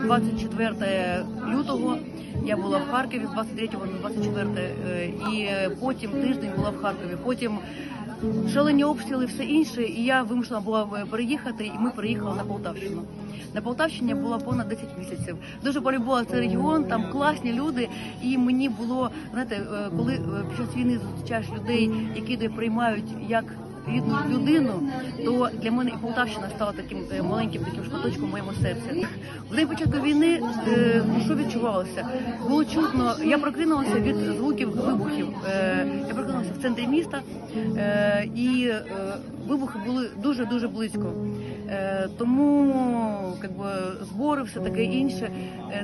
24 лютого я була в Харкові з 23 на 24 е, і потім тиждень була в Харкові. Потім шалені обстріли, все інше. І я вимушена була е, переїхати, і ми переїхали на Полтавщину. На Полтавщині я була понад 10 місяців. Дуже полюбила цей регіон, там класні люди. І мені було знаєте, е, коли під час війни зустрічаєш людей, які тебе приймають як рідну людину, то для мене і Полтавщина стала таким е, маленьким таким шматочком моєму серці. В день початку війни е, що відчувалося? Було чутно. Я прокинулася від звуків вибухів. Е, я центрі міста, е, і е, вибухи були дуже дуже близько. Е, тому как би, збори, все таке інше.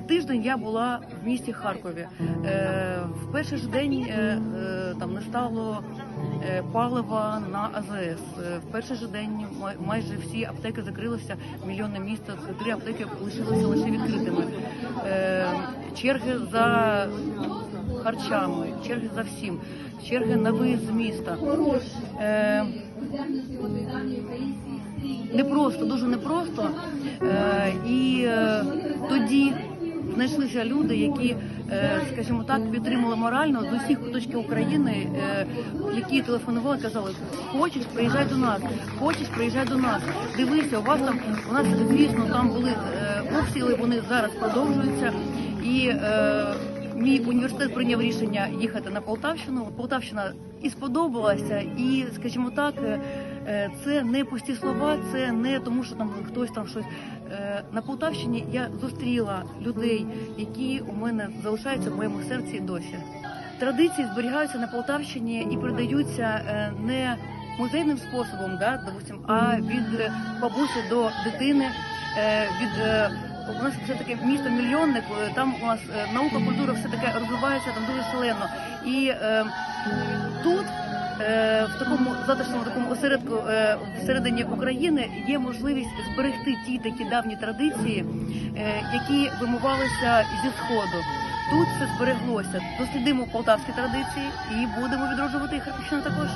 Тиждень я була в місті Харкові. В перший ж день там не стало палива на АЗС. В перший же день майже всі аптеки закрилися, мільйонне місто, три аптеки лишилися лише відкритими. Черги за харчами, черги за всім, черги на виїзд з міста. Е, непросто, дуже непросто. Е, і е, тоді знайшлися люди, які, е, скажімо так, підтримали морально з усіх куточків України, е, які телефонували, казали, хочеш, приїжджай до нас, хочеш, приїжджай до нас. Дивися, у вас там у нас, звісно, там були е, обстріли, вони зараз продовжуються. І е, мій університет прийняв рішення їхати на Полтавщину. Полтавщина і сподобалася, і, скажімо так, е, е, це не пусті слова, це не тому, що там хтось там щось. Е, На Полтавщині я зустріла людей, які у мене залишаються в моєму серці і досі. Традиції зберігаються на Полтавщині і передаються не музейним способом, да, допустим, а від бабусі до дитини, від у нас все таке місто мільйонник. е, Там у нас е, наука, культура все таке розвивається там дуже шалено. І е, тут. е, В такому затишному такому осередку е, всередині України є можливість зберегти ті такі давні традиції, е, які вимивалися зі сходу. Тут все збереглося. Дослідимо полтавські традиції і будемо відроджувати їх також.